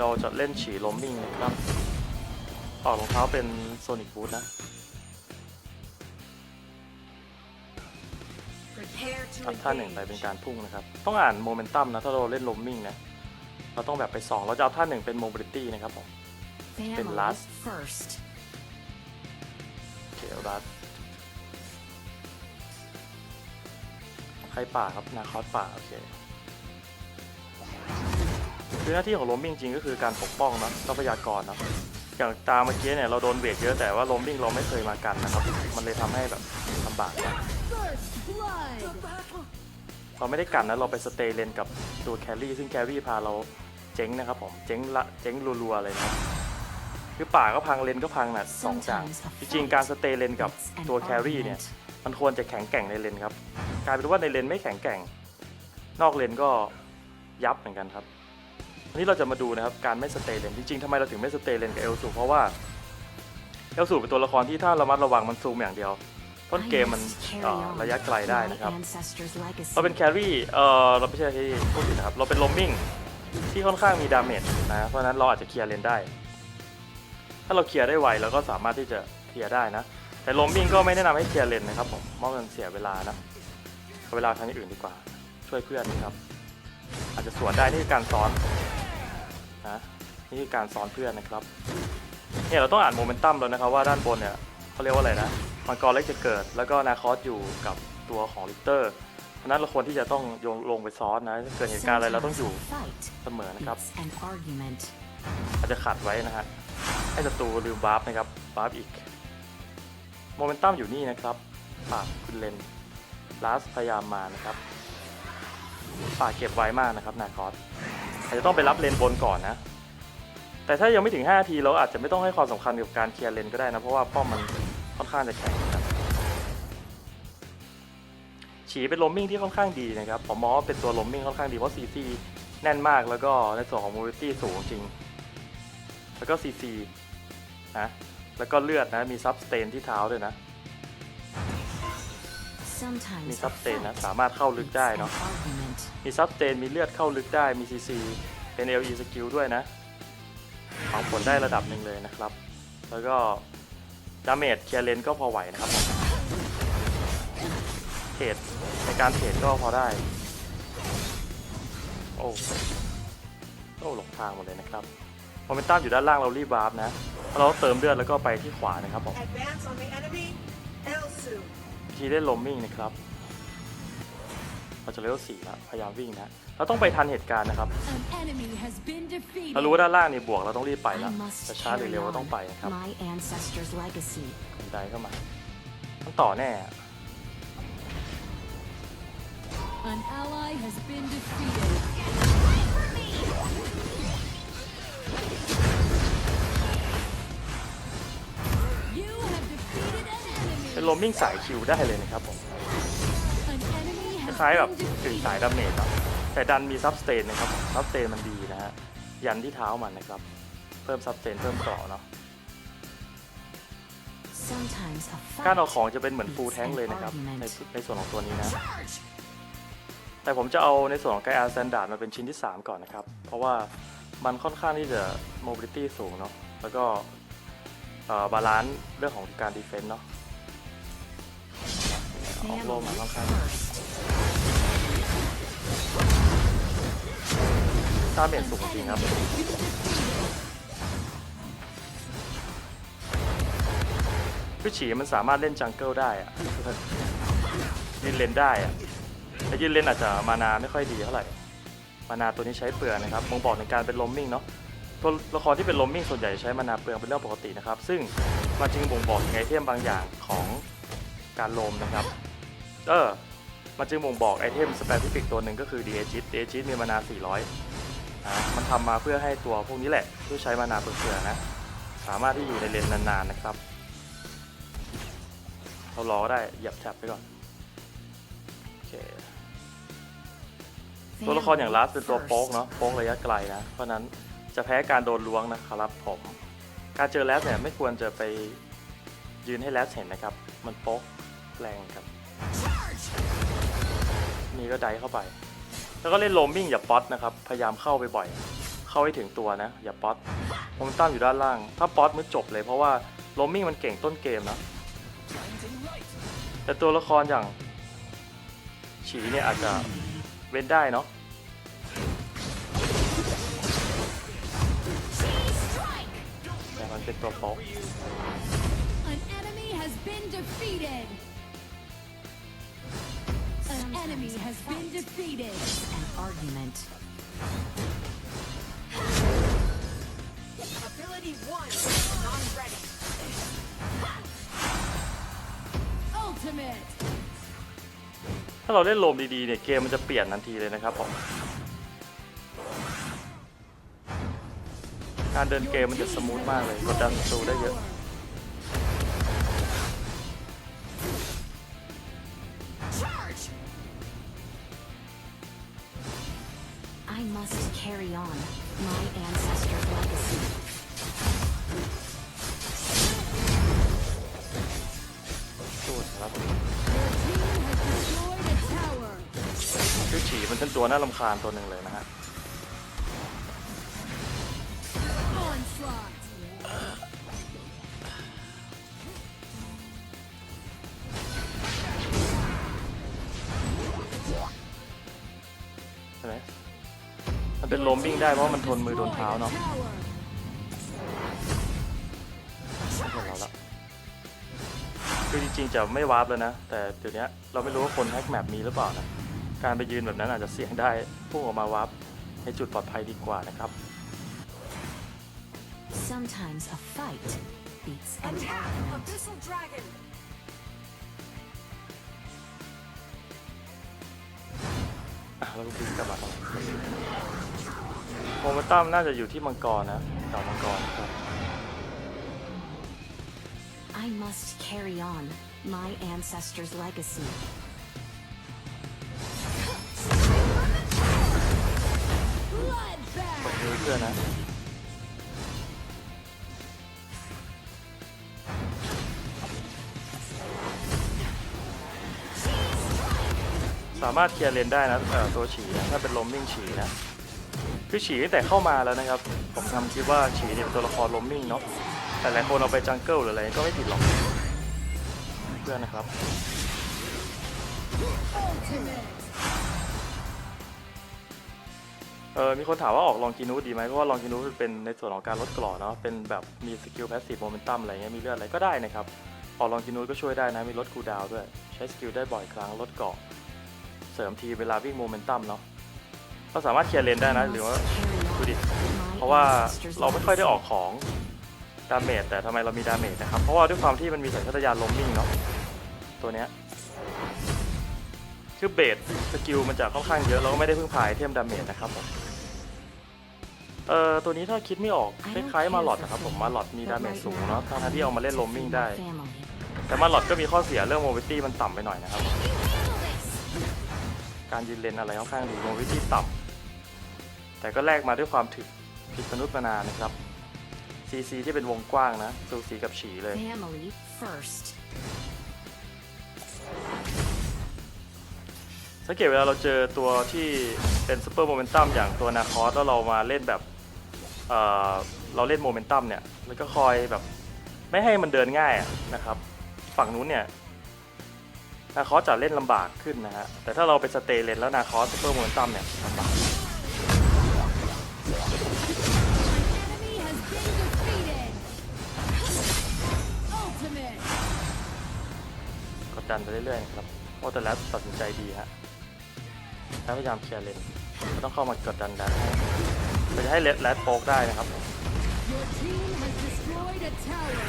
ยวเราจะเล่นฉีลมมิ่งนะครับออกรองเท้าเป็นโซนิ c บู t นะ Prepare to อัพท่าหนึ่งไป engage. เป็นการพุ่งนะครับ ต้องอ่านโมเมนตัมนะ ถ้าเราเล่นลมมิ่งนะ เราต้องแบบไปสองเราจะเอาท่าหนึ่งเป็นโมบิลิตี้นะครับผม เป็น Family last first. โอเครัดใครป่าครับ นาคอสป่า โอเค คือหน้าที่ของโรมมิ่งจริงก็คือการปกป้องนะทรัพยากรนะอย่างตามเมื่อกี้เนี่ยเราโดนเวทเยอะแต่ว่าโรมมิ่งเราไม่เคยมากันนะครับ มันเลยทำให้แบบลำบากนะเราไม่ได้กันนะเราไปสเตย์เลนกับตัวแครี่ซึ่งแครี่พาเราเจ๊งนะครับผมเจ๊งละเจ๊งรัวๆเลยนะคือป่าก็พังเลนก็พังนะสองอย่างจริงๆการสเตย์เลนกับตัวแครี่เนี่ยมันควรจะแข็งแกร่งในเลนครับกลายเป็นว่าในเลนไม่แข็งแกร่ง นอกเลนก็ยับเหมือนกันครับ วันนี้เราจะมาดูนะครับการไม่สเตย์เลนจริงๆทำไมเราถึงไม่สเตย์เลนกับเอลสูเพราะว่าเอลสูเป็นตัวละครที่ถ้าระมัดระวังมันซูมอย่างเดียว ต้นเกมมันเอ่อระยะไกลได้นะครับ My ancestors' legacy. เราเป็นแครี่เอ่อเราไม่ใช่ที่พูดผิดนะครับเราเป็นลมมิ่งที่ค่อนข้างมีดาเมจนะเพราะฉะนั้นเราอาจจะเคลียร์เลนได้ ถ้าเราเคลียร์ได้ไวเราก็สามารถที่จะเคลียร์ได้นะ แต่ลมมิ่งก็ไม่แนะนำให้เคลียร์เลนนะครับผมเพราะมันเสียเวลานะเอาเวลาทางอื่นดีกว่า ช่วยเพื่อนนะครับ อาจจะสวนได้นี่คือการซ้อน นะนี่คือการซ้อนเพื่อนนะครับเนี่ยเราต้องอ่านโมเมนตัมแล้วนะครับว่าด้านบนเนี่ยเขาเรียกว่าอะไรนะมังกรเล็กจะเกิด แล้วก็นาคอสอยู่กับตัวของลิกเตอร์เพราะฉะนั้นเราควรที่จะต้องโยงลงไปซ้อนนะถ้าเกิดเหตุการณ์อะไรเราต้องอยู่ Sometimes a fight เสมอนะครับ beats an argument. อาจจะขัดไว้นะฮะให้ศัตรูลืมวาร์ปนะครับวาร์ปอีกโมเมนตัมอยู่นี่นะครับฝากคุณเลนลาสพยายามมานะครับฝากเก็บไว้มากนะครับนาคอส อาจจะต้องไปรับเลนบนก่อนนะ แต่ถ้ายังไม่ถึง 5 ทีเราอาจจะไม่ต้องให้ความสำคัญกับการเคลียร์เลนก็ได้นะ เพราะว่าป้อมมันค่อนข้างจะแข็งนะฉีเป็นโรมมิ่งที่ค่อนข้างดีนะครับผมมองว่าเป็นตัวโรมมิ่งค่อนข้างดีเพราะซีซีแน่นมากแล้วก็ในส่วนของมูลิตี้สูงจริง แล้วก็ซีซีนะแล้วก็เลือดนะมีซับสเตนที่เท้าด้วยนะ มี a ซับสเตน fight นะสามารถเข้าลึก beats ได้ an เนาะ argument. มีซับสเตนมีเลือดเข้าลึกได้มีซีซีเป็น LE สกิลด้วยนะของผลได้ระดับหนึ่งเลยนะครับ แล้วก็ดาเมจเคลียร์เลนก็พอไหวนะครับเทรดในการเทรดก็พอได้ โอ้โอ้หลงทางหมดเลยนะครับโมเมนตัมอยู่ด้านล่างเรารีบวาร์ปนะเราเติมเลือดแล้วก็ไปที่ขวานะครับผม Advance on the enemy. Elsu. วิธีเล่นลมมิ่งนะครับเราจะเลเวลสี่แล้วพยายามวิ่งนะเราต้องไปทันเหตุการณ์นะครับ An enemy has been defeated. เรารู้ว่าด้านล่างนี่บวกเราต้องรีบไป I แล้ว must จะช้าหรือ carry เร็วก็ต้องไป on นะครับ my ancestors' legacy. บันไดเข้ามาต้องต่อแน่อ เป็นลมมิ่งสายคิวได้เลยนะครับผมคคล้าล้ายยๆๆแบแบบบถึถึงงสาสายยดาดาเมเมจจเนาะแต่ดันมีซับสเตนนะครับซับสเตนมันดีนะฮะยันที่เท้ามันนะครับ เพิ่มซับสเตนเพิ่มเกราะเนาะการเอาของจะเป็นเหมือนฟูลแทงเลยนะครับในในส่วนของตัวนี้นะ แต่ผมจะเอาในส่วนของไกอาร์แซนดาร์ดมาเป็นชิ้นที่ 3 ก่อนนะครับ เพราะว่ามันค่อนข้างที่จะโมบิลิตี้สูงเนาะแล้วก็บาลานซ์เรื่องของการดีเฟนต์เนาะ ออกโลมาค่อนข้างตาเมจสูงจริงครับพี่ฉีมันสามารถเล่นจังเกิลได้อะยืนเลนได้อะแต่ยืนเลนอาจจะมานาไม่ค่อยดีเท่าไหร่ มานาตัวนี้ใช้เปลืองนะครับมองบอกในการเป็นลมมิ่งเนาะ ตัวละครที่เป็นลมมิ่งส่วนใหญ่ใช้มานาเปลืองเป็นเรื่องปกตินะครับ ซึ่งมันจึงบ่งบอกถึงไอเทมบางอย่างของการลมนะครับ เออ มันจึงบ่งบอกไอเทมสเปซิฟิกตัวหนึ่งก็คือ d ีเอจิตดีเอจิตมีมานา 400อ่ามันทำมาเพื่อให้ตัวพวกนี้แหละที่ใช้มานาเปลืองๆนะ สามารถที่อยู่ในเลนนานๆนะครับ เรารอก็ได้เหยียบแท็บไปก่อน โอเค ตัวละครอย่างลัสเป็นตัวโป๊กเนาะ โป๊กระยะไกลนะ เพราะฉะนั้นจะแพ้การโดนล้วงนะครับผม การเจอแรสเนี่ยไม่ควรจะไปยืนให้แรสเห็นนะครับ มันโป๊กแรงครับนี่ ก็ไดเข้าไป แล้วก็เล่นโลมมิ่งอย่าป๊อตนะครับ พยายามเข้าไปบ่อย เข้าให้ถึงตัวนะ อย่าป๊อตโมเมนตัมอยู่ด้านล่าง ถ้าป๊อตมันจบเลยเพราะว่าโรมมิ่งมันเก่งต้นเกมนะ แต่ตัวละครอย่างฉีเนี่ยอาจจะเว้นได้เนาะแต่มันเป็นตัวโป๊ก An enemy has been defeated. An enemy has been defeated. An argument. Ability 1, not ready. Ultimate. ถ้าเราเล่นโรมดีๆเนี่ยเกมมันจะเปลี่ยนทันทีเลยนะครับผมการเดินเกมมันจะสมูทมากเลยกดดันศัตรูได้เยอะ I must carry on my ancestors' legacy. สู้ครับ Your team has destroyed a tower. ชื่อฉีมันเป็นตัวน่ารำคาญตัวหนึ่งเลยนะฮะ มันเป็นโรมมิ่งได้เพราะมันทนมือโดนเท้าเนาะ Tower. ไม่เห็นเราละคือจริงๆจะไม่วาร์ปแล้วนะ แต่เดี๋ยวนี้เราไม่รู้ว่าคนแฮกแมปมีหรือเปล่านะ การไปยืนแบบนั้นอาจจะเสี่ยงได้พุ่งออกมาวาร์ปในจุดปลอดภัยดีกว่านะครับ Sometimes a fight beats an Attack! argument. Abyssal Dragon! อะเราดูกลับมาครับ โมเมนตัมน่าจะอยู่ที่มังกรนะดาวมังกรครับ I must carry on my ancestors' legacy. กด Bloodbath. มือเพื่อนนะ สามารถเคลียร์เลนได้นะเอ่อตัวฉีนะถ้าเป็นลมมิ่งฉีนะ คือฉีตั้งแต่เข้ามาแล้วนะครับ ผมทำคิดว่าฉีเนี่ยเป็นตัวละครล้มมิ่งเนาะแต่หลายคนเอาไปจังเกิลหรืออะไรก็ไม่ผิดหรอก เพื่อนนะครับเออมีคนถามว่าออกลองกินูดีไหมเพราะว่าลองกินูเป็นในส่วนของการลดกรอเนาะเป็นแบบมีสกิลแพสซีฟโมเมนตัมอะไรเงี้ยมีเลือดอะไรก็ได้นะครับออกลองกินูก็ช่วยได้นะมีลดคูลดาวด้วย ใช้สกิลได้บ่อยครั้งลดเกราะเสริมทีเวลาวิ่งโมเมนตัมเนาะ ก็สามารถเคลียร์เลนได้นะ I หรือ must ว่า carry ดูดิ on เพ my ราะว่า ancestors' เราไม่ค่อยได้ออก legacy. ของดาเมจแต่ทำไมเรามีดาเมจนะครับเพราะว่าด้วยความที่มันมีสัญชาตญาณลมมิ่งเนาะตัวเนี้ยคือเบสสกิลมันจะค่อนข้างเยอะเราก็ไม่ได้พึ่งพายเทมดาเมจนะครับผมเอ่อตัวนี้ถ้าคิดไม่ออกค I don't ล้ายๆมาหลอด care นะครับ for ผม fame, มาหลอดมี but ดาเมจ right สูง now, เนาะทั้งๆที่เอามาเล่นลมมิ่งได้ my family. แต่มาหลอดก็มีข้อเสียเรื่องโมบิตี้มันต่ำไปหน่อยนะครับการยืนเลนอะไรค่อนข้างดีโมบิตี้ต่ำ แต่ก็แลกมาด้วยความถึกผิดมนุษย์มานานนะครับซีซีที่เป็นวงกว้างนะสูสีกับฉีเลย Family first. สังเกตเวลาเราเจอตัวที่เป็นซูเปอร์โมเมนตัมอย่างตัวนาคอสแล้วเรามาเล่นแบบเอ่อเราเล่นโมเมนตัมเนี่ยแล้วก็คอยแบบไม่ให้มันเดินง่ายอะนะครับ ฝั่งนู้นเนี่ยนาคอสจะเล่นลำบากขึ้นนะฮะแต่ถ้าเราไปสเตย์เลนแล้วนาคอสซูเปอร์โมเมนตัมเนี่ยลำบาก ดดันไปเรื่อยๆนะครับโอ้แต่แล้วตัดสินใจดีฮะแล้วพยายามเคลียร์เลนไม่ต้องเข้ามากดดันดันให้มันจะให้เลดแรดโป๊กได้นะครับ Your team has destroyed a tower.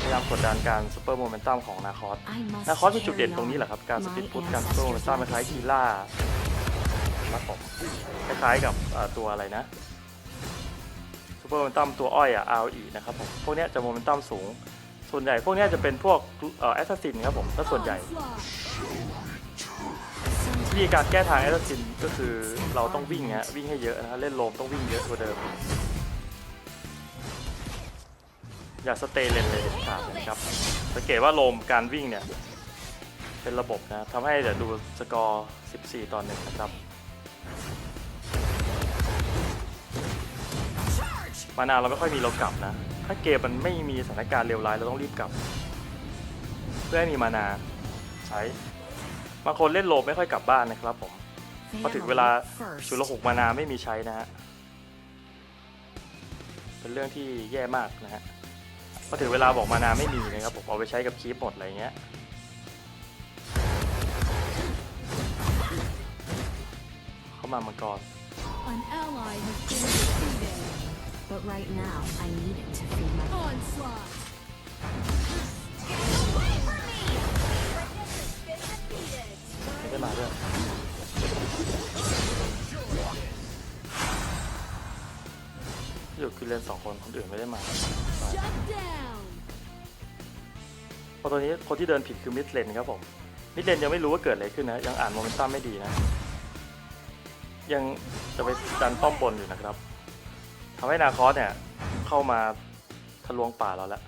พยายามกดดันการซูเปอร์โมเมนตัมของนาคอส I must นาคอสมีจุด carry เด่นตรงนี้ on แหละครับ การส my ปีดพุทการซูเปอร์โมเมน ancestors' ตัมคล้ายๆ legacy. คีล่าครับผมคล้ายๆกับเอ่อตัวอะไรนะซูเปอร์โมเมนตัมตัวอ้อยอะ RE นะครับผม พวกเนี้ยจะโมเมนตัมสูง ส่วนใหญ่พวกนี้จะเป็นพวกแอสซัสซินครับผมถ้าส่วนใหญ่วิธีการแก้ทางแอสซัสซินก็คือเราต้องวิ่งฮะวิ่งให้เยอะนะฮะเล่นโลมต้องวิ่งเยอะกว่าเดิม อย่าสเตย์เลนเลยขาดนะครับสังเกตว่าโลมการวิ่งเนี่ยเป็นระบบนะทำให้เดี๋ยวดูสกอร์ 14 ต่อ1นะครับมานาเราไม่ค่อยมีเรากลับนะ ถ้าเกมมันไม่มีสถานการณ์เลวร้ายเราต้องรีบกลับ เพื่อให้มีมานาใช้บางคนเล่นโลมไม่ค่อยกลับบ้านนะครับผมพอถึงเวลาชุลหกมานาไม่มีใช้นะฮะเป็นเรื่องที่แย่มากนะฮะพอถึงเวลาบอกมานาไม่มีนะครับผมเอาไปใช้กับคีปหมดอะไรเงี้ยเข้ามามังกร An ally has been defeated. But right now, I need it to feed my Onslaught. Away from me! Radiant has been defeated. ไม่ได้มาด้วย อยู่คือเลนสองคนคนอื่นไม่ได้มา Shut down. เพราะตอนนี้คนที่เดินผิดคือมิดเลนครับผม มิดเลนยังไม่รู้ว่าเกิดอะไรขึ้นนะ ยังอ่านโมเมนตัมไม่ดีนะ ยังจะไปดันป้อมบนอยู่นะครับทำให้นาคอสเนี่ย เข้ามาทะลวงป่าเราแล้ว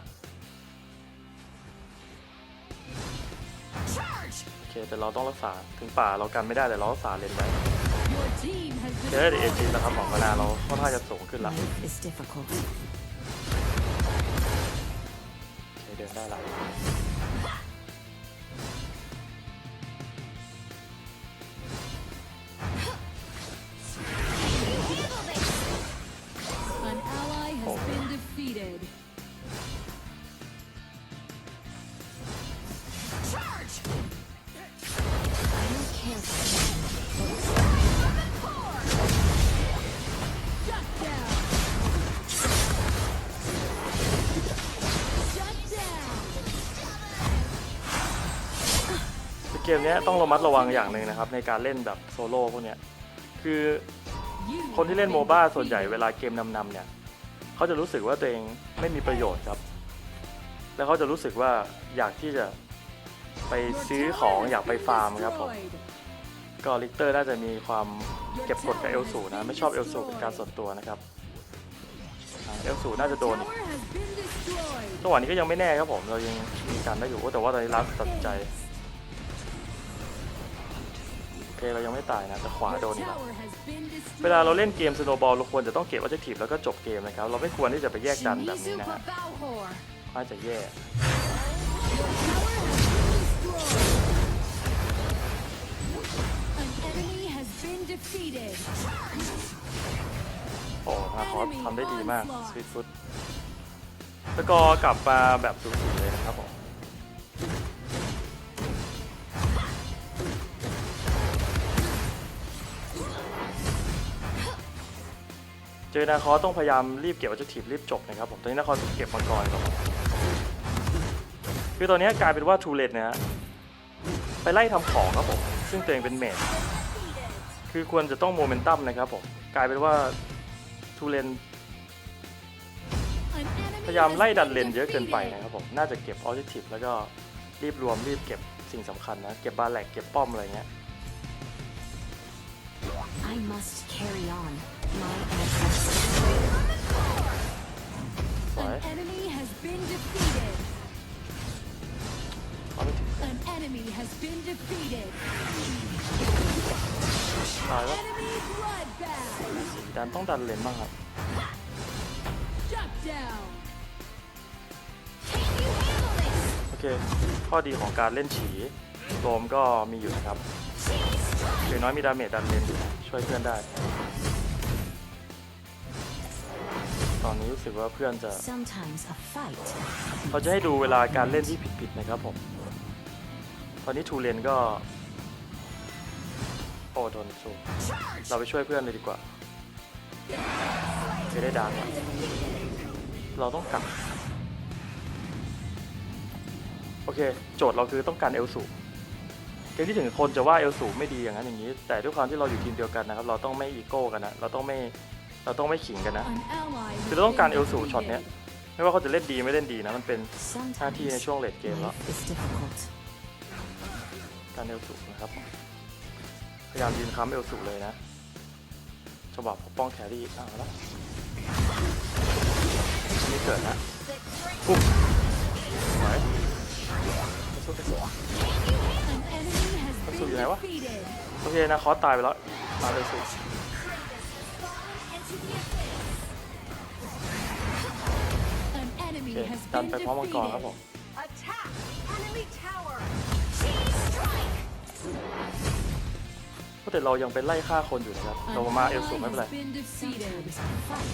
โอเคแต่เราต้องรักษาถึงป่าเรากันไม่ได้แต่เรารักษาเลนไว้ Your team has เจอ been เอจีนะครับของมานาเราค่อนข้างจะสูงขึ้นละ Life is difficult. โอเคเดินได้ละ มเนี้ยต้องระมัดระวังอย่างหนึ่งนะครับ ในการเล่นแบบโซโล่พวกเนี้ยคือ You คนที่เล่น have โม been บ้าส่วนใหญ่ defeated. เวลาเกมนำๆเนี่ยเขาจะรู้สึกว่าตัวเองไม่มีประโยชน์ครับ แล้วเขาจะรู้สึกว่าอยากที่จะไป Your ซื้อ tower ของ has อยากไป been ฟาร์มครับผม destroyed. ก็ลิกเตอร์น่าจะมีความเก็บกดกับเอลสูนะ ไม่ชอบเอลสูเป็นการส่วนตัวนะครับอ่าเอลสูน่าจะโดนอีก Tower has been destroyed. จังหวะนี้ก็ยังไม่แน่ครับผมเรายังมีการได้อยู่โอ้แต่ว่าตอนนี้รัสตัดสินใจ เคเรายังไม่ตายนะแต่ขวา Your โดนอีกแล้ว tower has been destroyed. เวลาเราเล่นเกมสโนบอลเราควรจะต้องเก็บวัตถุดิบแล้วก็จบเกมนะครับ เราไม่ควรที่จะไปแยกดันแบบนี้นะฮะ Valhor. น่าจะแย่ Your tower has been destroyed. An enemy has been defeated. โอ้นาคอสทำได้ดีมากสวีทฟุตสกอร์กลับมาแบบสูสีเลยนะครับผม เจอนาคอต้องพยายามรีบเก็บวัตถุดิบรีบจบนะครับผมตอนนี้นาคอเก็บมังกรก่อนคือตอนนี้กลายเป็นว่าทูเลตนะฮะไปไล่ทำของครับผมซึ่งตัวเองเป็นเมจคือควรจะต้องโมเมนตัมนะครับผมกลายเป็นว่าทูเลนพยายามไล่ดันเลนเยอะเกินไปนะครับผมน่าจะเก็บออ j ิ c ิ v แล้วก็รีบรวมรีบเก็บสิ่งสำคัญนะ เก็บบาแหลกเก็บป้อมอะไรเงี้ย I must carry on. My ancestors. สวย An enemy has been defeated. เข้าไม่ถึง An enemy has been defeated. ตายแล้ว Enemy bloodbath. ดันต้องดันเลนบ้างครับ Shut down. โอเค ข้อดีของการเล่นฉีโรมก็มีอยู่นะครับ อย่างน้อยมีดาเมจดันเลนอยู่ช่วยเพื่อนได้ อนนี้รู้สึกว่าเพื่อนจะ Sometimes a fight. เราจะให้ดูเวลาการเล่นที่ผิดๆนะครับผม ตอนนี้ทูเลนก็ โอ้โดนสูเราไปช่วยเพื่อนเลยดีกว่าจะได้ดังอะเราต้องกลับ โอเค โจทย์เราคือต้องการเอลสูเกมที่ถึงคนจะว่าเอลสูไม่ดีอย่างนั้นอย่างนี้ แต่ด้วยความที่เราอยู่ทีมเดียวกันนะครับ เราต้องไม่อีโก้กันนะ เราต้องไม่ เราต้องไม่ขิงกันนะ An ally คือ has เราต้องการ been เอลสูช็อตเนี้ย defeated. ไม่ว่าเขาจะเล่นดีไม่เล่นดีนะ มันเป็นหน้า Sometimes ที่ในช่วงเลดเกมแล้ว life is difficult. การเอลสูนะครับ พยายามยืนค้ำเอลสูเลยนะจังหวะปกป้องแครี่อ้าวแล้วนี่เกิดนะปุ๊บไหวสู้ไปสู้ An enemy has That's been what you have, what? defeated. โอเคนะคอสตายไปแล้ว มาเอลสู เค enemy has ดัน been ไปพร้อมมังกรครับผม defeated. Attack! Enemy tower! แต่เรายังเป็นไล่ฆ่าคนอยู่นะครับ An เรามาเอล ally สูไม่เป็นไร has been defeated. Sometimes a fight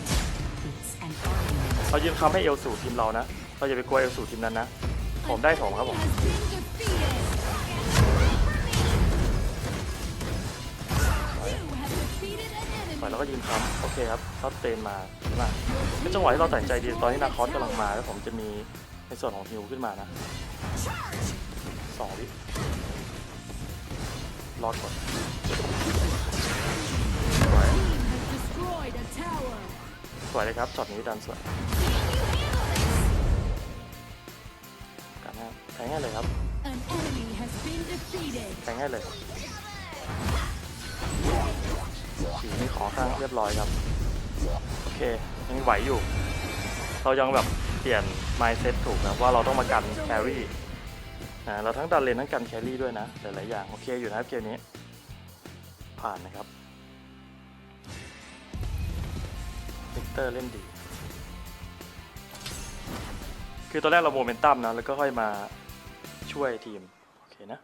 beats an argument. เรายืนคำให้เอลสูทีมเรานะ เราอย่าไปกลัวเอลสูทีมนั้นนะ ผมได้ถมครับผม An enemy has been defeated. ปล่อยแล้วก็ยืนคำโอเคครับท็อตเตนมาดีมากเป็นจังหวะที่เราตัดใจดีตอนที่นาคอสกำลังมาแล้วผมจะมีในส่วนของฮิวขึ้นมานะสองวิรอดก่อนสวยสวยเลยครับช็อตนี้ดันสวยกันนะแทงให้เลยครับแทงให้เลย สีมีของข้างเรียบร้อยครับ โอเค ยังไหวอยู่ เรายังแบบเปลี่ยน mindset ถูกนะว่าเราต้องมากันแครี่นะเราทั้งดันเลนทั้งกันแครี่ด้วยนะ หลายๆอย่าง โอเคอยู่นะครับเกมนี้ ผ่านนะครับวิกเตอร์เล่นดี คือตอนแรกเราโมเมนตัมนะ แล้วก็ค่อยมาช่วยทีม โอเคนะ